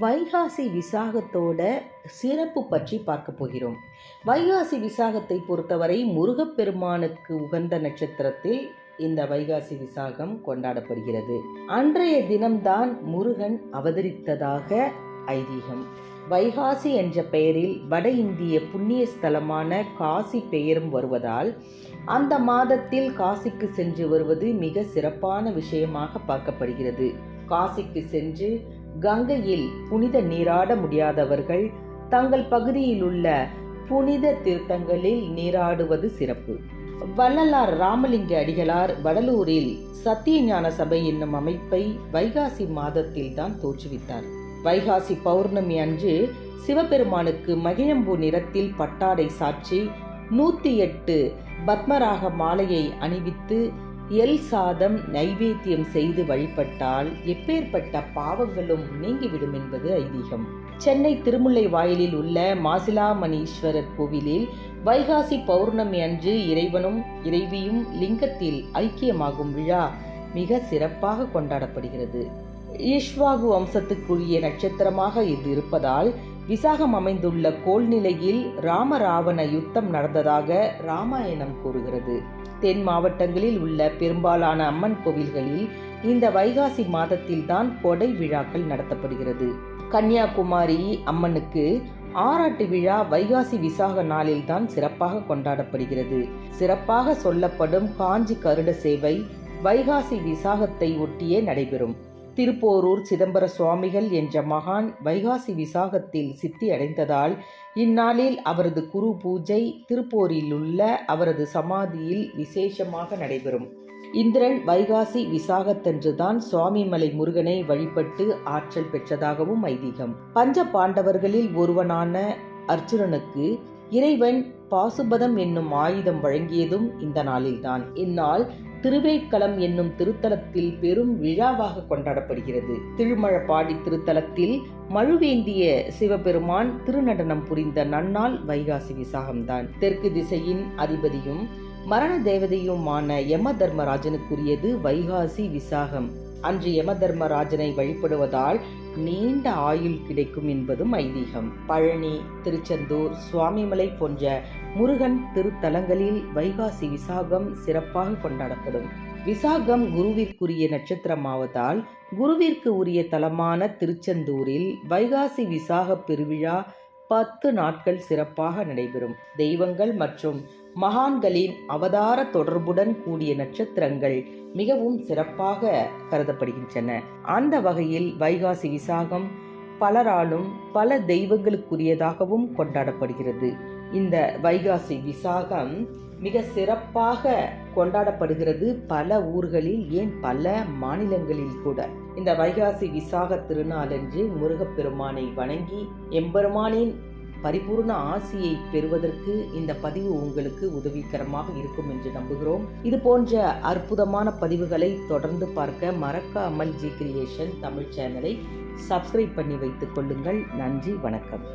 வைகாசி விசாகத்தோட சிறப்பு பற்றி பார்க்க போகிறோம். வைகாசி விசாகத்தை பொறுத்தவரை முருகப்பெருமானுக்கு உகந்த நட்சத்திரத்தில் இந்த வைகாசி விசாகம் கொண்டாடப்படுகிறது. அன்றைய தினம்தான் முருகன் அவதரித்ததாக ஐதீகம். வைகாசி என்ற பெயரில் வட இந்திய புண்ணிய ஸ்தலமான காசி பெயரும் வருவதால் அந்த மாதத்தில் காசிக்கு சென்று வருவது மிக சிறப்பான விஷயமாக பார்க்கப்படுகிறது. காசிக்கு சென்று கங்கையில் புனித நீராட முடியாதவர்கள் தங்கள் பகுதியில் உள்ள புனித தீர்த்தங்களில் நீராடுவது சிறப்பு. வள்ளலார் ராமலிங்க அடிகளார் வடலூரில் சத்தியஞான சபை என்னும் அமைப்பை வைகாசி மாதத்தில் தான் தோற்றுவித்தார். வைகாசி பௌர்ணமி அன்று சிவபெருமானுக்கு மகிழம்பூ நிறத்தில் பட்டாடை சாற்றி நூத்தி எட்டு பத்மராக மாலையை அணிவித்து எல் சாதம் நைவேத்தியம் செய்து வழிபட்டால் எப்பேற்பட்ட பாவங்களும் நீங்கிவிடும் என்பது ஐதீகம். சென்னை திருமுல்லை வாயிலில் உள்ள மாசிலாமணீஸ்வரர் கோவிலில் வைகாசி பௌர்ணமி அன்று இறைவனும் இறைவியும் லிங்கத்தில் ஐக்கியமாகும் விழா மிக சிறப்பாக கொண்டாடப்படுகிறது. ஈஷ்வாகு வம்சத்துக்குரிய நட்சத்திரமாக இது இருப்பதால் விசாகம் அமைந்துள்ள கோள்நிலையில் ராமராவண யுத்தம் நடந்ததாக ராமாயணம் கூறுகிறது. தென் மாவட்டங்களில் உள்ள பெரும்பாலான அம்மன் கோவில்களில் இந்த வைகாசி மாதத்தில் தான் கொடை விழாக்கள் நடத்தப்படுகிறது. கன்னியாகுமரி அம்மனுக்கு ஆராட்டு விழா வைகாசி விசாக நாளில் தான் சிறப்பாக கொண்டாடப்படுகிறது. சிறப்பாக சொல்லப்படும் காஞ்சி கருட சேவை வைகாசி விசாகத்தை ஒட்டியே நடைபெறும். திருப்போரூர் சிதம்பர சுவாமிகள் என்ற மகான் வைகாசி விசாகத்தில் சித்தி அடைந்ததால் இந்நாளில் அவரது குரு பூஜை திருப்போரிலுள்ள அவரது சமாதியில் விசேஷமாக நடைபெறும். இந்திரன் வைகாசி விசாகத்தன்றுதான் சுவாமிமலை முருகனை வழிபட்டு ஆற்றல் பெற்றதாகவும் ஐதீகம். பஞ்ச பாண்டவர்களில் ஒருவனான அர்ஜுனனுக்கு இறைவன் பாசுபதம் என்னும் ஆயுதம் வழங்கியதும் இந்த நாளில்தான். இந்நாள் திருவேட்களம் என்னும் திருத்தலத்தில் பெரும் விழாவாக கொண்டாடப்படுகிறது. திருமழப்பாடி திருத்தலத்தில் மழுவேந்திய சிவபெருமான் திருநடனம் புரிந்த நன்னாள் வைகாசி விசாகம்தான். தெற்கு திசையின் அதிபதியும் மரண தேவதையுமான யம தர்மராஜனுக்குரியது வைகாசி விசாகம். அன்று யமதர்மராஜனை வழிபடுவதால் நீண்ட ஆயுள் கிடைக்கும் என்பதும் ஐதீகம். பழனி திருச்செந்தூர் சுவாமிமலை போன்ற முருகன் திருத்தலங்களில் வைகாசி விசாகம் சிறப்பாக கொண்டாடப்படும். விசாகம் குருவிற்குரிய நட்சத்திரமாவதால் குருவிற்கு உரிய தலமான திருச்செந்தூரில் வைகாசி விசாக பெருவிழா பத்து நாட்கள் சிறப்பாக நடைபெறும். தெய்வங்கள் மற்றும் மகான்களின் அவதார தொடர்புடன் கூடிய நட்சத்திரங்கள் மிகவும் சிறப்பாக கருதப்படுகின்றன. அந்த வகையில் வைகாசி விசாகம் பலராலும் பல தெய்வங்களுக்குரியதாகவும் கொண்டாடப்படுகிறது. இந்த வைகாசி விசாகம் மிக சிறப்பாக கொண்டாடப்படுகிறது பல ஊர்களில் ஏன் பல மாநிலங்களில் கூட. இந்த வைகாசி விசாக திருநாளன்று முருகப்பெருமானை வணங்கி எம்பெருமானின் பரிபூர்ண ஆசியை பெறுவதற்கு இந்த பதிவு உங்களுக்கு உதவிகரமாக இருக்கும் என்று நம்புகிறோம். இது போன்ற அற்புதமான பதிவுகளை தொடர்ந்து பார்க்க மறக்காமல் ஜி கிரியேஷன் தமிழ் சேனலை சப்ஸ்கிரைப் பண்ணி வைத்துக் கொள்ளுங்கள். நன்றி வணக்கம்.